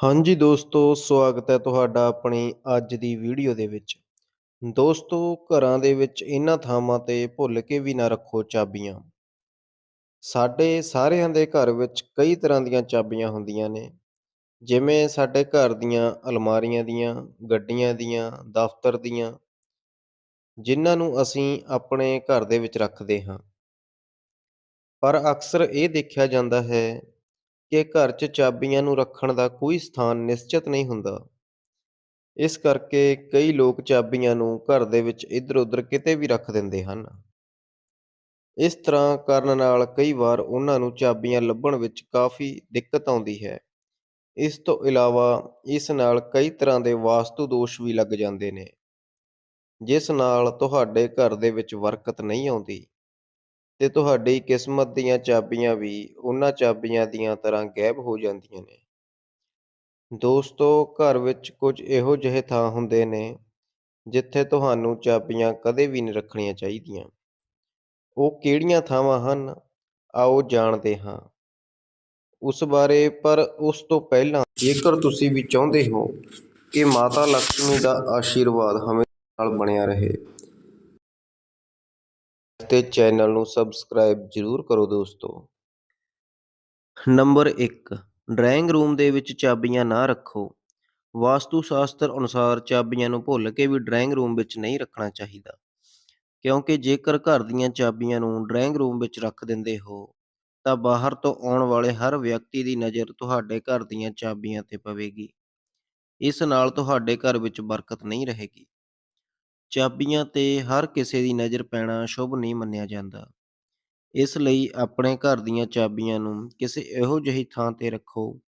ਹਾਂਜੀ ਦੋਸਤੋ, ਸਵਾਗਤ ਹੈ ਤੁਹਾਡਾ ਆਪਣੀ ਅੱਜ ਦੀ ਵੀਡੀਓ ਦੇ ਵਿੱਚ। ਦੋਸਤੋ, ਘਰਾਂ ਦੇ ਵਿੱਚ ਇਹਨਾਂ ਥਾਵਾਂ ਤੇ ਭੁੱਲ ਕੇ ਵੀ ਨਾ ਰੱਖੋ ਚਾਬੀਆਂ। ਸਾਡੇ ਸਾਰਿਆਂ ਦੇ ਘਰ ਵਿੱਚ ਕਈ ਤਰ੍ਹਾਂ ਦੀਆਂ ਚਾਬੀਆਂ ਹੁੰਦੀਆਂ ਨੇ। ਜਿਵੇਂ ਸਾਡੇ ਘਰ ਦੀਆਂ ਅਲਮਾਰੀਆਂ ਦੀਆਂ, ਗੱਡੀਆਂ ਦੀਆਂ, ਦਫ਼ਤਰ ਦੀਆਂ, ਜਿਨ੍ਹਾਂ ਨੂੰ ਅਸੀਂ ਆਪਣੇ ਘਰ ਦੇ ਵਿੱਚ ਰੱਖਦੇ ਹਾਂ। ਪਰ ਅਕਸਰ ਇਹ ਦੇਖਿਆ ਜਾਂਦਾ ਹੈ ਕਿ ਘਰ 'ਚ ਚਾਬੀਆਂ ਨੂੰ ਰੱਖਣ ਦਾ ਕੋਈ ਸਥਾਨ ਨਿਸ਼ਚਿਤ ਨਹੀਂ ਹੁੰਦਾ। ਇਸ ਕਰਕੇ ਕਈ ਲੋਕ ਚਾਬੀਆਂ ਨੂੰ ਘਰ ਦੇ ਵਿੱਚ ਇੱਧਰ-ਉੱਧਰ ਕਿਤੇ ਵੀ ਰੱਖ ਦਿੰਦੇ ਹਨ। ਇਸ ਤਰ੍ਹਾਂ ਕਰਨ ਨਾਲ ਕਈ ਵਾਰ ਉਹਨਾਂ ਨੂੰ ਚਾਬੀਆਂ ਲੱਭਣ ਵਿੱਚ ਕਾਫ਼ੀ ਦਿੱਕਤ ਆਉਂਦੀ ਹੈ। ਇਸ ਤੋਂ ਇਲਾਵਾ ਇਸ ਨਾਲ ਕਈ ਤਰ੍ਹਾਂ ਦੇ ਵਾਸਤੂ ਦੋਸ਼ ਵੀ ਲੱਗ ਜਾਂਦੇ ਨੇ, ਜਿਸ ਨਾਲ ਤੁਹਾਡੇ ਘਰ ਦੇ ਵਿੱਚ ਬਰਕਤ ਨਹੀਂ ਆਉਂਦੀ ਤੇ ਤੁਹਾਡੀ ਕਿਸਮਤ ਦੀਆਂ ਚਾਬੀਆਂ ਵੀ ਉਹਨਾਂ ਚਾਬੀਆਂ ਦੀਆਂ ਤਰ੍ਹਾਂ ਗਾਇਬ ਹੋ ਜਾਂਦੀਆਂ ਨੇ। ਦੋਸਤੋ, ਘਰ ਵਿੱਚ ਕੁਝ ਇਹੋ ਜਿਹੇ ਥਾਂ ਹੁੰਦੇ ਨੇ, ਜਿੱਥੇ ਤੁਹਾਨੂੰ ਚਾਬੀਆਂ ਕਦੇ ਵੀ ਨਹੀਂ ਰੱਖਣੀਆਂ ਚਾਹੀਦੀਆਂ। ਉਹ ਕਿਹੜੀਆਂ ਥਾਵਾਂ ਹਨ, ਆਓ ਜਾਣਦੇ ਹਾਂ ਉਸ ਬਾਰੇ। ਪਰ ਉਸ ਤੋਂ ਪਹਿਲਾਂ ਜੇਕਰ ਤੁਸੀਂ ਵੀ ਚਾਹੁੰਦੇ ਹੋ ਕਿ ਮਾਤਾ ਲਕਸ਼ਮੀ ਦਾ ਆਸ਼ੀਰਵਾਦ ਹਮੇਸ਼ਾ ਨਾਲ ਬਣਿਆ ਰਹੇ ਤੇ ਚੈਨਲ ਨੂੰ ਸਬਸਕ੍ਰਾਈਬ ਜ਼ਰੂਰ ਕਰੋ ਦੋਸਤੋ। ਨੰਬਰ 1 ਡਰਾਇੰਗ ਰੂਮ ਦੇ ਵਿੱਚ ਚਾਬੀਆਂ ਨਾ ਰੱਖੋ। ਵਾਸਤੂ ਸ਼ਾਸਤਰ ਅਨੁਸਾਰ ਚਾਬੀਆਂ ਨੂੰ ਭੁੱਲ ਕੇ ਵੀ ਡਰਾਇੰਗ ਰੂਮ ਵਿੱਚ ਨਹੀਂ ਰੱਖਣਾ ਚਾਹੀਦਾ, ਕਿਉਂਕਿ ਜੇਕਰ ਘਰ ਦੀਆਂ ਚਾਬੀਆਂ ਨੂੰ ਡਰਾਇੰਗ ਰੂਮ ਵਿੱਚ ਰੱਖ ਦਿੰਦੇ ਹੋ, ਤਾਂ ਬਾਹਰ ਤੋਂ ਆਉਣ ਵਾਲੇ ਹਰ ਵਿਅਕਤੀ ਦੀ ਨਜ਼ਰ ਤੁਹਾਡੇ ਘਰ ਦੀਆਂ ਚਾਬੀਆਂ 'ਤੇ ਪਵੇਗੀ। ਇਸ ਨਾਲ ਤੁਹਾਡੇ ਘਰ ਵਿੱਚ ਬਰਕਤ ਨਹੀਂ ਰਹੇਗੀ। ਚਾਬੀਆਂ 'ਤੇ ਹਰ ਕਿਸੇ ਦੀ ਨਜ਼ਰ ਪੈਣਾ ਸ਼ੁਭ ਨਹੀਂ ਮੰਨਿਆ ਜਾਂਦਾ। ਇਸ ਲਈ ਆਪਣੇ ਘਰ ਦੀਆਂ ਚਾਬੀਆਂ ਨੂੰ ਕਿਸੇ ਇਹੋ ਜਿਹੀ ਥਾਂ 'ਤੇ ਰੱਖੋ,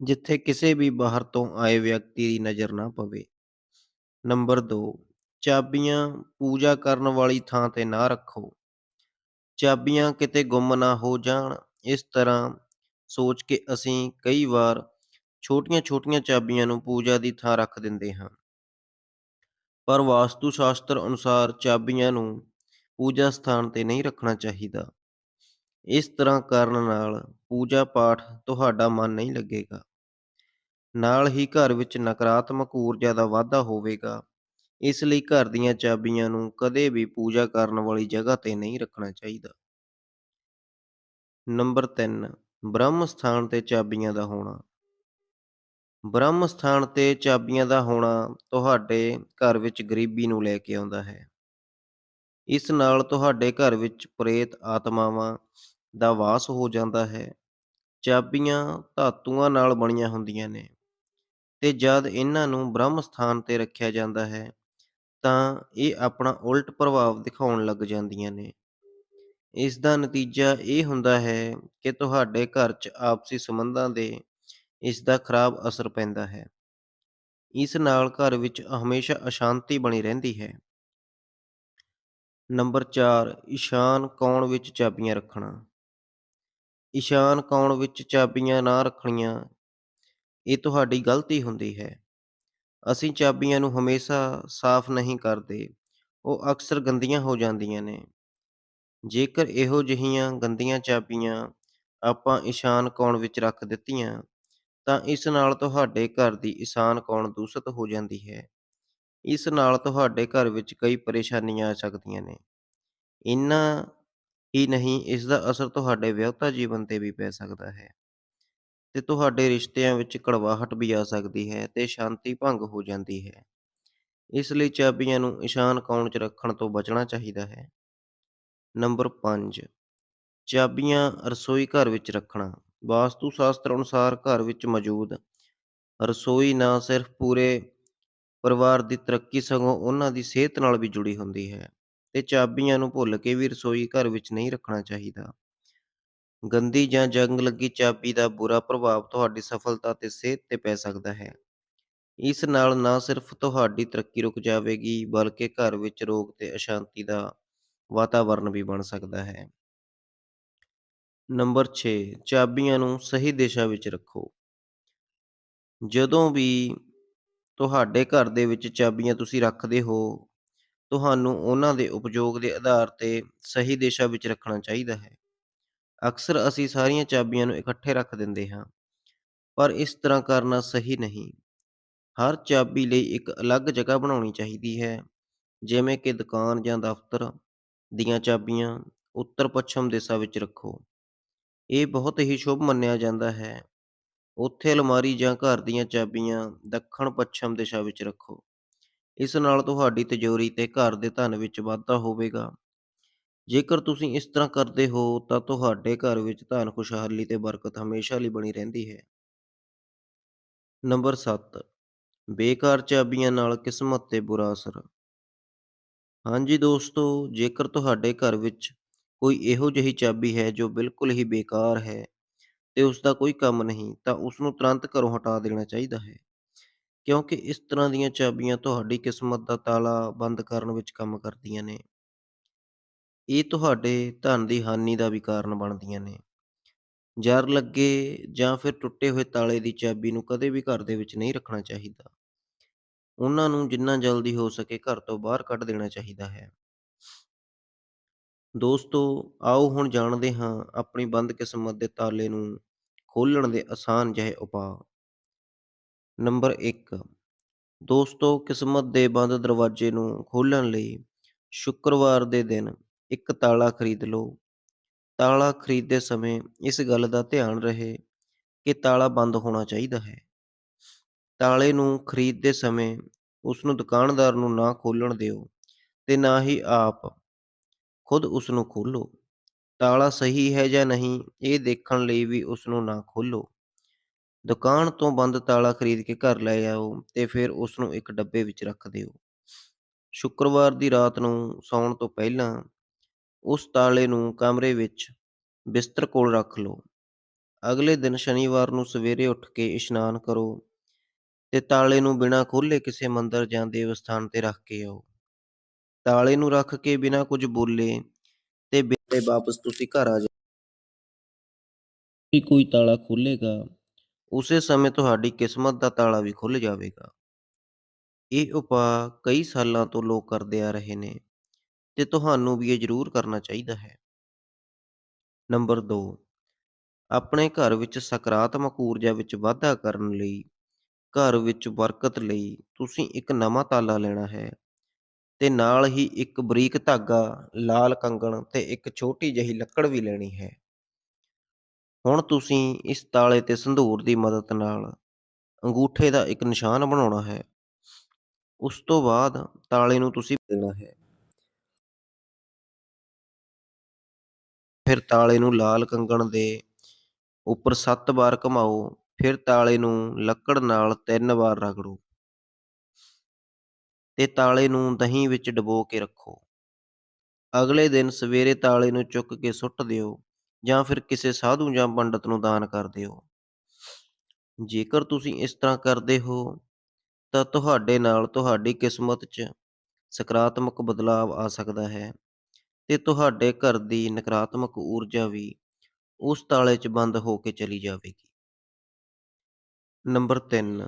ਜਿੱਥੇ ਕਿਸੇ ਵੀ ਬਾਹਰ ਤੋਂ ਆਏ ਵਿਅਕਤੀ ਦੀ ਨਜ਼ਰ ਨਾ ਪਵੇ। ਨੰਬਰ 2 ਚਾਬੀਆਂ ਪੂਜਾ ਕਰਨ ਵਾਲੀ ਥਾਂ 'ਤੇ ਨਾ ਰੱਖੋ। ਚਾਬੀਆਂ ਕਿਤੇ ਗੁੰਮ ਨਾ ਹੋ ਜਾਣ, ਇਸ ਤਰ੍ਹਾਂ ਸੋਚ ਕੇ ਅਸੀਂ ਕਈ ਵਾਰ ਛੋਟੀਆਂ-ਛੋਟੀਆਂ ਚਾਬੀਆਂ ਨੂੰ ਪੂਜਾ ਦੀ ਥਾਂ ਰੱਖ ਦਿੰਦੇ ਹਾਂ। ਪਰ ਵਾਸਤੂ ਸ਼ਾਸਤਰ ਅਨੁਸਾਰ ਚਾਬੀਆਂ ਨੂੰ ਪੂਜਾ ਸਥਾਨ 'ਤੇ ਨਹੀਂ ਰੱਖਣਾ ਚਾਹੀਦਾ। ਇਸ ਤਰ੍ਹਾਂ ਕਰਨ ਨਾਲ ਪੂਜਾ ਪਾਠ ਤੁਹਾਡਾ ਮਨ ਨਹੀਂ ਲੱਗੇਗਾ। ਨਾਲ ਹੀ ਘਰ ਵਿੱਚ ਨਕਾਰਾਤਮਕ ਊਰਜਾ ਦਾ ਵਾਧਾ ਹੋਵੇਗਾ। ਇਸ ਲਈ ਘਰ ਦੀਆਂ ਚਾਬੀਆਂ ਨੂੰ ਕਦੇ ਵੀ ਪੂਜਾ ਕਰਨ ਵਾਲੀ ਜਗ੍ਹਾ 'ਤੇ ਨਹੀਂ ਰੱਖਣਾ ਚਾਹੀਦਾ। ਨੰਬਰ 3 ਬ੍ਰਹਮ ਸਥਾਨ 'ਤੇ ਚਾਬੀਆਂ ਦਾ ਹੋਣਾ। ਬ੍ਰਹਮ ਸਥਾਨ 'ਤੇ ਚਾਬੀਆਂ ਦਾ ਹੋਣਾ ਤੁਹਾਡੇ ਘਰ ਵਿੱਚ ਗਰੀਬੀ ਨੂੰ ਲੈ ਕੇ ਆਉਂਦਾ ਹੈ। ਇਸ ਨਾਲ ਤੁਹਾਡੇ ਘਰ ਵਿੱਚ ਪ੍ਰੇਤ ਆਤਮਾਵਾਂ ਦਾ ਵਾਸ ਹੋ ਜਾਂਦਾ ਹੈ। ਚਾਬੀਆਂ ਧਾਤੂਆਂ ਨਾਲ ਬਣੀਆਂ ਹੁੰਦੀਆਂ ਨੇ ਤੇ ਜਦ ਇਹਨਾਂ ਨੂੰ ਬ੍ਰਹਮ ਸਥਾਨ 'ਤੇ ਰੱਖਿਆ ਜਾਂਦਾ ਹੈ, ਤਾਂ ਇਹ ਆਪਣਾ ਉਲਟ ਪ੍ਰਭਾਵ ਦਿਖਾਉਣ ਲੱਗ ਜਾਂਦੀਆਂ ਨੇ। ਇਸ ਦਾ ਨਤੀਜਾ ਇਹ ਹੁੰਦਾ ਹੈ ਕਿ ਤੁਹਾਡੇ ਘਰ 'ਚ ਆਪਸੀ ਸੰਬੰਧਾਂ ਦੇ ਇਸ ਦਾ ਖਰਾਬ ਅਸਰ ਪੈਂਦਾ ਹੈ। ਇਸ ਨਾਲ ਘਰ ਵਿੱਚ ਹਮੇਸ਼ਾ ਅਸ਼ਾਂਤੀ ਬਣੀ ਰਹਿੰਦੀ ਹੈ। ਨੰਬਰ 4 ਈਸ਼ਾਨ ਕੋਣ ਵਿੱਚ ਚਾਬੀਆਂ ਰੱਖਣਾ। ਈਸ਼ਾਨ ਕੋਣ ਵਿੱਚ ਚਾਬੀਆਂ ਨਾ ਰੱਖਣੀਆਂ, ਇਹ ਤੁਹਾਡੀ ਗਲਤੀ ਹੁੰਦੀ ਹੈ। ਅਸੀਂ ਚਾਬੀਆਂ ਨੂੰ ਹਮੇਸ਼ਾ ਸਾਫ਼ ਨਹੀਂ ਕਰਦੇ, ਉਹ ਅਕਸਰ ਗੰਦੀਆਂ ਹੋ ਜਾਂਦੀਆਂ ਨੇ। ਜੇਕਰ ਇਹੋ ਜਿਹੀਆਂ ਗੰਦੀਆਂ ਚਾਬੀਆਂ ਆਪਾਂ ਈਸ਼ਾਨ ਕੋਣ ਵਿੱਚ ਰੱਖ ਦਿੱਤੀਆਂ, ਤਾਂ ਇਸ ਨਾਲ ਤੁਹਾਡੇ ਘਰ ਦੀ ਈਸ਼ਾਨ ਕੌਣ ਦੂਸ਼ਿਤ ਹੋ ਜਾਂਦੀ ਹੈ। ਇਸ ਨਾਲ ਤੁਹਾਡੇ ਘਰ ਵਿੱਚ ਕਈ ਪਰੇਸ਼ਾਨੀਆਂ ਆ ਸਕਦੀਆਂ ਨੇ। ਇੰਨਾ ਹੀ ਨਹੀਂ, ਇਸ ਦਾ ਅਸਰ ਤੁਹਾਡੇ ਵਿਆਹੁਤਾ ਜੀਵਨ 'ਤੇ ਵੀ ਪੈ ਸਕਦਾ ਹੈ ਤੇ ਤੁਹਾਡੇ ਰਿਸ਼ਤਿਆਂ ਵਿੱਚ ਕੜਵਾਹਟ ਵੀ ਆ ਸਕਦੀ ਹੈ ਤੇ ਸ਼ਾਂਤੀ ਭੰਗ ਹੋ ਜਾਂਦੀ ਹੈ। ਇਸ ਲਈ ਚਾਬੀਆਂ ਨੂੰ ਇਸ਼ਾਨ ਕੌਣ 'ਚ ਰੱਖਣ ਤੋਂ ਬਚਣਾ ਚਾਹੀਦਾ ਹੈ। ਨੰਬਰ 5 ਚਾਬੀਆਂ ਰਸੋਈ ਘਰ ਵਿੱਚ ਰੱਖਣਾ। ਵਾਸਤੂ ਸ਼ਾਸਤਰ ਅਨੁਸਾਰ ਘਰ ਵਿੱਚ ਮੌਜੂਦ ਰਸੋਈ ਨਾ ਸਿਰਫ ਪੂਰੇ ਪਰਿਵਾਰ ਦੀ ਤਰੱਕੀ ਸਗੋਂ ਉਹਨਾਂ ਦੀ ਸਿਹਤ ਨਾਲ ਵੀ ਜੁੜੀ ਹੁੰਦੀ ਹੈ ਤੇ ਚਾਬੀਆਂ ਨੂੰ ਭੁੱਲ ਕੇ ਵੀ ਰਸੋਈ ਘਰ ਵਿੱਚ ਨਹੀਂ ਰੱਖਣਾ ਚਾਹੀਦਾ। ਗੰਦੀ ਜਾਂ ਜੰਗ ਲੱਗੀ ਚਾਬੀ ਦਾ ਬੁਰਾ ਪ੍ਰਭਾਵ ਤੁਹਾਡੀ ਸਫਲਤਾ ਤੇ ਸਿਹਤ 'ਤੇ ਪੈ ਸਕਦਾ ਹੈ। ਇਸ ਨਾਲ ਨਾ ਸਿਰਫ ਤੁਹਾਡੀ ਤਰੱਕੀ ਰੁਕ ਜਾਵੇਗੀ, ਬਲਕਿ ਘਰ ਵਿੱਚ ਰੋਗ ਤੇ ਅਸ਼ਾਂਤੀ ਦਾ ਵਾਤਾਵਰਣ ਵੀ ਬਣ ਸਕਦਾ ਹੈ। ਨੰਬਰ 6 ਚਾਬੀਆਂ ਨੂੰ ਸਹੀ ਦਿਸ਼ਾ ਵਿੱਚ ਰੱਖੋ। ਜਦੋਂ ਵੀ ਤੁਹਾਡੇ ਘਰ ਦੇ ਵਿੱਚ ਚਾਬੀਆਂ ਤੁਸੀਂ ਰੱਖਦੇ ਹੋ, ਤੁਹਾਨੂੰ ਉਹਨਾਂ ਦੇ ਉਪਯੋਗ ਦੇ ਆਧਾਰ 'ਤੇ ਸਹੀ ਦਿਸ਼ਾ ਵਿੱਚ ਰੱਖਣਾ ਚਾਹੀਦਾ ਹੈ। ਅਕਸਰ ਅਸੀਂ ਸਾਰੀਆਂ ਚਾਬੀਆਂ ਨੂੰ ਇਕੱਠੇ ਰੱਖ ਦਿੰਦੇ ਹਾਂ, ਪਰ ਇਸ ਤਰ੍ਹਾਂ ਕਰਨਾ ਸਹੀ ਨਹੀਂ। ਹਰ ਚਾਬੀ ਲਈ ਇੱਕ ਅਲੱਗ ਜਗ੍ਹਾ ਬਣਾਉਣੀ ਚਾਹੀਦੀ ਹੈ, ਜਿਵੇਂ ਕਿ ਦੁਕਾਨ ਜਾਂ ਦਫ਼ਤਰ ਦੀਆਂ ਚਾਬੀਆਂ ਉੱਤਰ-ਪੱਛਮ ਦਿਸ਼ਾ ਵਿੱਚ ਰੱਖੋ। ਇਹ ਬਹੁਤ ਹੀ ਸ਼ੁਭ ਮੰਨਿਆ ਜਾਂਦਾ ਹੈ। ਉੱਥੇ ਅਲਮਾਰੀ ਜਾਂ ਘਰ ਦੀਆਂ ਚਾਬੀਆਂ ਦੱਖਣ-ਪੱਛਮ ਦਿਸ਼ਾ ਵਿੱਚ ਰੱਖੋ। ਇਸ ਨਾਲ ਤੁਹਾਡੀ ਤਿਜੋਰੀ ਤੇ ਘਰ ਦੇ ਧਨ ਵਿੱਚ ਵਾਧਾ ਹੋਵੇਗਾ। ਜੇਕਰ ਤੁਸੀਂ ਇਸ ਤਰ੍ਹਾਂ ਕਰਦੇ ਹੋ ਤਾਂ ਤੁਹਾਡੇ ਘਰ ਵਿੱਚ ਧਨ, ਖੁਸ਼ਹਾਲੀ ਤੇ ਬਰਕਤ ਹਮੇਸ਼ਾ ਲਈ ਬਣੀ ਰਹਿੰਦੀ ਹੈ। ਨੰਬਰ 7 ਬੇਕਾਰ ਚਾਬੀਆਂ ਨਾਲ ਕਿਸਮਤ ਤੇ ਬੁਰਾ ਅਸਰ। ਹਾਂਜੀ ਦੋਸਤੋ, ਜੇਕਰ ਤੁਹਾਡੇ ਘਰ ਵਿੱਚ ਕੋਈ ਇਹੋ ਜਿਹੀ ਚਾਬੀ ਹੈ ਜੋ ਬਿਲਕੁਲ ਹੀ ਬੇਕਾਰ ਹੈ ਤੇ ਉਸ ਦਾ ਕੋਈ ਕੰਮ ਨਹੀਂ, ਤਾਂ ਉਸ ਨੂੰ ਤੁਰੰਤ ਘਰੋਂ ਹਟਾ ਦੇਣਾ ਚਾਹੀਦਾ ਹੈ। ਕਿਉਂਕਿ ਇਸ ਤਰ੍ਹਾਂ ਦੀਆਂ ਚਾਬੀਆਂ ਤੁਹਾਡੀ ਕਿਸਮਤ ਦਾ ਤਾਲਾ ਬੰਦ ਕਰਨ ਵਿੱਚ ਕੰਮ ਕਰਦੀਆਂ ਨੇ। ਇਹ ਤੁਹਾਡੇ ਧਨ ਦੀ ਹਾਨੀ ਦਾ ਵੀ ਕਾਰਨ ਬਣਦੀਆਂ ਨੇ। ਜ਼ਰ ਲੱਗੇ ਜਾਂ ਫਿਰ ਟੁੱਟੇ ਹੋਏ ਤਾਲੇ ਦੀ ਚਾਬੀ ਨੂੰ ਕਦੇ ਵੀ ਘਰ ਦੇ ਵਿੱਚ ਨਹੀਂ ਰੱਖਣਾ ਚਾਹੀਦਾ। ਉਹਨਾਂ ਨੂੰ ਜਿੰਨਾ ਜਲਦੀ ਹੋ ਸਕੇ ਘਰ ਤੋਂ ਬਾਹਰ ਕੱਢ ਦੇਣਾ ਚਾਹੀਦਾ ਹੈ। ਦੋਸਤੋ, ਆਓ ਹੁਣ ਜਾਣਦੇ ਹਾਂ ਆਪਣੀ ਬੰਦ ਕਿਸਮਤ ਦੇ ਤਾਲੇ ਨੂੰ ਖੋਲ੍ਹਣ ਦੇ ਆਸਾਨ ਜਿਹੇ ਉਪਾਅ। ਨੰਬਰ 1 ਦੋਸਤੋ, ਕਿਸਮਤ ਦੇ ਬੰਦ ਦਰਵਾਜ਼ੇ ਨੂੰ ਖੋਲ੍ਹਣ ਲਈ ਸ਼ੁੱਕਰਵਾਰ ਦੇ ਦਿਨ ਇੱਕ ਤਾਲਾ ਖਰੀਦ ਲਓ। ਤਾਲਾ ਖਰੀਦਦੇ ਸਮੇਂ ਇਸ ਗੱਲ ਦਾ ਧਿਆਨ ਰਹੇ ਕਿ ਤਾਲਾ ਬੰਦ ਹੋਣਾ ਚਾਹੀਦਾ ਹੈ। ਤਾਲੇ ਨੂੰ ਖਰੀਦਦੇ ਸਮੇਂ ਉਸ ਨੂੰ ਦੁਕਾਨਦਾਰ ਨੂੰ ਨਾ ਖੋਲਣ ਦਿਓ ਤੇ ਨਾ ਹੀ ਆਪ ਖੁਦ ਉਸ ਨੂੰ ਖੋਲ੍ਹੋ। ਤਾਲਾ ਸਹੀ ਹੈ ਜਾਂ ਨਹੀਂ, ਇਹ ਦੇਖਣ ਲਈ ਵੀ ਉਸ ਨੂੰ ਨਾ ਖੋਲ੍ਹੋ। ਦੁਕਾਨ ਤੋਂ ਬੰਦ ਤਾਲਾ ਖਰੀਦ ਕੇ ਘਰ ਲੈ ਆਓ ਤੇ ਫਿਰ ਉਸ ਨੂੰ ਇੱਕ ਡੱਬੇ ਵਿੱਚ ਰੱਖ ਦਿਓ। ਸ਼ੁੱਕਰਵਾਰ ਦੀ ਰਾਤ ਨੂੰ ਸੌਣ ਤੋਂ ਪਹਿਲਾਂ ਉਸ ਤਾਲੇ ਨੂੰ ਕਮਰੇ ਵਿੱਚ ਬਿਸਤਰ ਕੋਲ ਰੱਖ ਲਓ। ਅਗਲੇ ਦਿਨ ਸ਼ਨੀਵਾਰ ਨੂੰ ਸਵੇਰੇ ਉੱਠ ਕੇ ਇਸ਼ਨਾਨ ਕਰੋ ਤੇ ਤਾਲੇ ਨੂੰ ਬਿਨਾਂ ਖੋਲ੍ਹੇ ਕਿਸੇ ਮੰਦਰ ਜਾਂ ਦੇਵ ਸਥਾਨ ਤੇ ਰੱਖ ਕੇ ਆਓ। ਤਾਲੇ ਨੂੰ ਰੱਖ ਕੇ ਬਿਨਾਂ ਕੁਝ ਬੋਲੇ ਤੇ ਵੇਲੇ ਵਾਪਸ ਤੁਸੀਂ ਘਰ ਆ ਜਾਓ। ਵੀ ਕੋਈ ਤਾਲਾ ਖੋਲ੍ਹੇਗਾ, ਉਸੇ ਸਮੇਂ ਤੁਹਾਡੀ ਕਿਸਮਤ ਦਾ ਤਾਲਾ ਵੀ ਖੁੱਲ੍ਹ ਜਾਵੇਗਾ। ਇਹ ਉਪਾਅ ਕਈ ਸਾਲਾਂ ਤੋਂ ਲੋਕ ਕਰਦੇ ਆ ਰਹੇ ਨੇ ਤੇ ਤੁਹਾਨੂੰ ਵੀ ਇਹ ਜ਼ਰੂਰ ਕਰਨਾ ਚਾਹੀਦਾ ਹੈ। ਨੰਬਰ 2 ਆਪਣੇ ਘਰ ਵਿੱਚ ਸਕਾਰਾਤਮਕ ਊਰਜਾ ਵਿੱਚ ਵਾਧਾ ਕਰਨ ਲਈ, ਘਰ ਵਿੱਚ ਬਰਕਤ ਲਈ ਤੁਸੀਂ ਇੱਕ ਨਵਾਂ ਤਾਲਾ ਲੈਣਾ ਹੈ ਤੇ ਨਾਲ ਹੀ ਇੱਕ ਬਰੀਕ ਧਾਗਾ, ਲਾਲ ਕੰਗਣ ਤੇ ਇੱਕ ਛੋਟੀ ਜਿਹੀ ਲੱਕੜ ਵੀ ਲੈਣੀ ਹੈ। ਹੁਣ ਤੁਸੀਂ ਇਸ ਤਾਲੇ ਤੇ ਸੰਧੂਰ ਦੀ ਮਦਦ ਨਾਲ ਅੰਗੂਠੇ ਦਾ ਇੱਕ ਨਿਸ਼ਾਨ ਬਣਾਉਣਾ ਹੈ। ਉਸ ਤੋਂ ਬਾਅਦ ਤਾਲੇ ਨੂੰ ਤੁਸੀਂ ਦੇਣਾ ਹੈ। ਫਿਰ ਤਾਲੇ ਨੂੰ ਲਾਲ ਕੰਗਣ ਦੇ ਉੱਪਰ 7 ਵਾਰ ਘੁਮਾਓ। ਫਿਰ ਤਾਲੇ ਨੂੰ ਲੱਕੜ ਨਾਲ 3 ਵਾਰ ਰਗੜੋ ਤੇ ਤਾਲੇ ਨੂੰ ਦਹੀਂ ਵਿੱਚ ਡੁਬੋ ਕੇ ਰੱਖੋ। ਅਗਲੇ ਦਿਨ ਸਵੇਰੇ ਤਾਲੇ ਨੂੰ ਚੁੱਕ ਕੇ ਸੁੱਟ ਦਿਓ ਜਾਂ ਫਿਰ ਕਿਸੇ ਸਾਧੂ ਜਾਂ ਪੰਡਤ ਨੂੰ ਦਾਨ ਕਰ ਦਿਓ। ਜੇਕਰ ਤੁਸੀਂ ਇਸ ਤਰ੍ਹਾਂ ਕਰਦੇ ਹੋ, ਤਾਂ ਤੁਹਾਡੇ ਨਾਲ ਤੁਹਾਡੀ ਕਿਸਮਤ 'ਚ ਸਕਾਰਾਤਮਕ ਬਦਲਾਵ ਆ ਸਕਦਾ ਹੈ ਤੇ ਤੁਹਾਡੇ ਘਰ ਦੀ ਨਕਾਰਾਤਮਕ ਊਰਜਾ ਵੀ ਉਸ ਤਾਲੇ 'ਚ ਬੰਦ ਹੋ ਕੇ ਚਲੀ ਜਾਵੇਗੀ। ਨੰਬਰ 3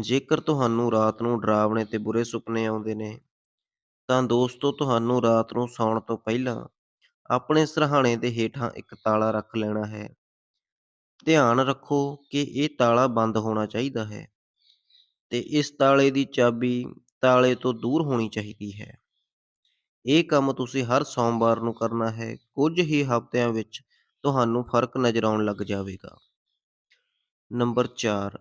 ਜੇਕਰ ਤੁਹਾਨੂੰ ਰਾਤ ਨੂੰ ਡਰਾਵਣੇ ਤੇ ਬੁਰੇ ਸੁਪਨੇ ਆਉਂਦੇ ਨੇ, ਤਾਂ ਦੋਸਤੋ ਤੁਹਾਨੂੰ ਰਾਤ ਨੂੰ ਸੌਣ ਤੋਂ ਪਹਿਲਾਂ ਆਪਣੇ ਸਰਹਾਣੇ ਦੇ ਹੇਠਾਂ ਇੱਕ ਤਾਲਾ ਰੱਖ ਲੈਣਾ ਹੈ। ਧਿਆਨ ਰੱਖੋ ਕਿ ਇਹ ਤਾਲਾ ਬੰਦ ਹੋਣਾ ਚਾਹੀਦਾ ਹੈ ਤੇ ਇਸ ਤਾਲੇ ਦੀ ਚਾਬੀ ਤਾਲੇ ਤੋਂ ਦੂਰ ਹੋਣੀ ਚਾਹੀਦੀ ਹੈ। ਇਹ ਕੰਮ ਤੁਸੀਂ ਹਰ ਸੋਮਵਾਰ ਨੂੰ ਕਰਨਾ ਹੈ। ਕੁਝ ਹੀ ਹਫ਼ਤਿਆਂ ਵਿੱਚ ਤੁਹਾਨੂੰ ਫ਼ਰਕ ਨਜ਼ਰ ਆਉਣ ਲੱਗ ਜਾਵੇਗਾ। ਨੰਬਰ 4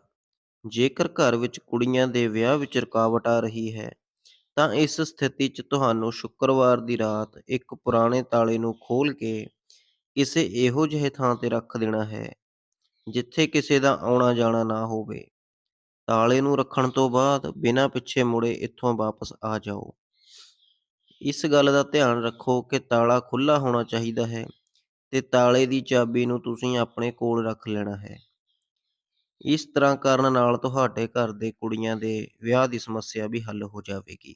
ਜੇਕਰ ਘਰ ਵਿੱਚ ਕੁੜੀਆਂ ਦੇ ਵਿਆਹ ਵਿੱਚ ਰੁਕਾਵਟ ਆ ਰਹੀ ਹੈ, ਤਾਂ ਇਸ ਸਥਿਤੀ 'ਚ ਤੁਹਾਨੂੰ ਸ਼ੁੱਕਰਵਾਰ ਦੀ ਰਾਤ ਇੱਕ ਪੁਰਾਣੇ ਤਾਲੇ ਨੂੰ ਖੋਲ੍ਹ ਕੇ ਕਿਸੇ ਇਹੋ ਜਿਹੇ ਥਾਂ ਤੇ ਰੱਖ ਦੇਣਾ ਹੈ, ਜਿੱਥੇ ਕਿਸੇ ਦਾ ਆਉਣਾ-ਜਾਣਾ ਨਾ ਹੋਵੇ। ਤਾਲੇ ਨੂੰ ਰੱਖਣ ਤੋਂ ਬਾਅਦ ਬਿਨਾਂ ਪਿੱਛੇ ਮੁੜੇ ਇੱਥੋਂ ਵਾਪਸ ਆ ਜਾਓ। ਇਸ ਗੱਲ ਦਾ ਧਿਆਨ ਰੱਖੋ ਕਿ ਤਾਲਾ ਖੁੱਲ੍ਹਾ ਹੋਣਾ ਚਾਹੀਦਾ ਹੈ ਤੇ ਤਾਲੇ ਦੀ ਚਾਬੀ ਨੂੰ ਤੁਸੀਂ ਆਪਣੇ ਕੋਲ ਰੱਖ ਲੈਣਾ ਹੈ। ਇਸ ਤਰ੍ਹਾਂ ਕਰਨ ਨਾਲ ਤੁਹਾਡੇ ਘਰ ਦੇ ਕੁੜੀਆਂ ਦੇ ਵਿਆਹ ਦੀ ਸਮੱਸਿਆ ਵੀ ਹੱਲ ਹੋ ਜਾਵੇਗੀ।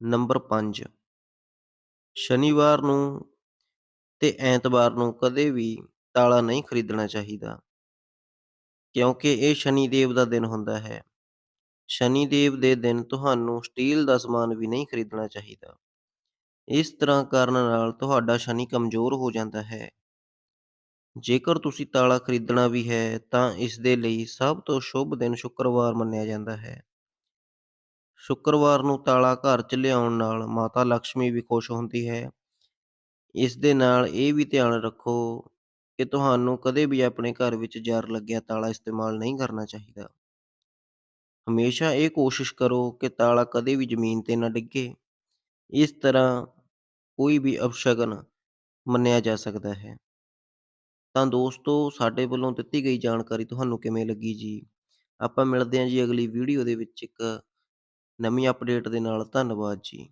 ਨੰਬਰ 5 ਸ਼ਨੀਵਾਰ ਨੂੰ ਤੇ ਐਤਵਾਰ ਨੂੰ ਕਦੇ ਵੀ ਤਾਲਾ ਨਹੀਂ ਖਰੀਦਣਾ ਚਾਹੀਦਾ, ਕਿਉਂਕਿ ਇਹ ਸ਼ਨੀਦੇਵ ਦਾ ਦਿਨ ਹੁੰਦਾ ਹੈ। ਸ਼ਨੀਦੇਵ ਦੇ ਦਿਨ ਤੁਹਾਨੂੰ ਸਟੀਲ ਦਾ ਸਮਾਨ ਵੀ ਨਹੀਂ ਖਰੀਦਣਾ ਚਾਹੀਦਾ। ਇਸ ਤਰ੍ਹਾਂ ਕਰਨ ਨਾਲ ਤੁਹਾਡਾ ਸ਼ਨੀ ਕਮਜ਼ੋਰ ਹੋ ਜਾਂਦਾ ਹੈ ਜੇਕਰ ਤੁਸੀਂ ਤਾਲਾ ਖਰੀਦਣਾ ਵੀ ਹੈ, ਤਾਂ ਇਸ ਦੇ ਲਈ ਸਭ ਤੋਂ ਸ਼ੁਭ ਦਿਨ ਸ਼ੁੱਕਰਵਾਰ ਮੰਨਿਆ ਜਾਂਦਾ ਹੈ। ਸ਼ੁੱਕਰਵਾਰ ਨੂੰ ਤਾਲਾ ਘਰ 'ਚ ਲਿਆਉਣ ਨਾਲ ਮਾਤਾ ਲਕਸ਼ਮੀ ਵੀ ਖੁਸ਼ ਹੁੰਦੀ ਹੈ। ਇਸ ਦੇ ਨਾਲ ਇਹ ਵੀ ਧਿਆਨ ਰੱਖੋ ਕਿ ਤੁਹਾਨੂੰ ਕਦੇ ਵੀ ਆਪਣੇ ਘਰ ਵਿੱਚ ਜ਼ਰ ਲੱਗਿਆ ਤਾਲਾ ਇਸਤੇਮਾਲ ਨਹੀਂ ਕਰਨਾ ਚਾਹੀਦਾ। ਹਮੇਸ਼ਾ ਇਹ ਕੋਸ਼ਿਸ਼ ਕਰੋ ਕਿ ਤਾਲਾ ਕਦੇ ਵੀ ਜ਼ਮੀਨ 'ਤੇ ਨਾ ਡਿੱਗੇ। ਇਸ ਤਰ੍ਹਾਂ ਕੋਈ ਵੀ ਅਪਸ਼ਗਨ ਮੰਨਿਆ ਜਾ ਸਕਦਾ ਹੈ। ਤਾਂ ਦੋਸਤੋ, ਸਾਡੇ ਵੱਲੋਂ ਦਿੱਤੀ ਗਈ ਜਾਣਕਾਰੀ ਤੁਹਾਨੂੰ ਕਿਵੇਂ ਲੱਗੀ ਜੀ? ਆਪਾਂ ਮਿਲਦੇ ਹਾਂ ਜੀ ਅਗਲੀ ਵੀਡੀਓ ਦੇ ਵਿੱਚ ਇੱਕ ਨਵੀਂ ਅਪਡੇਟ ਦੇ ਨਾਲ ਧੰਨਵਾਦ ਜੀ।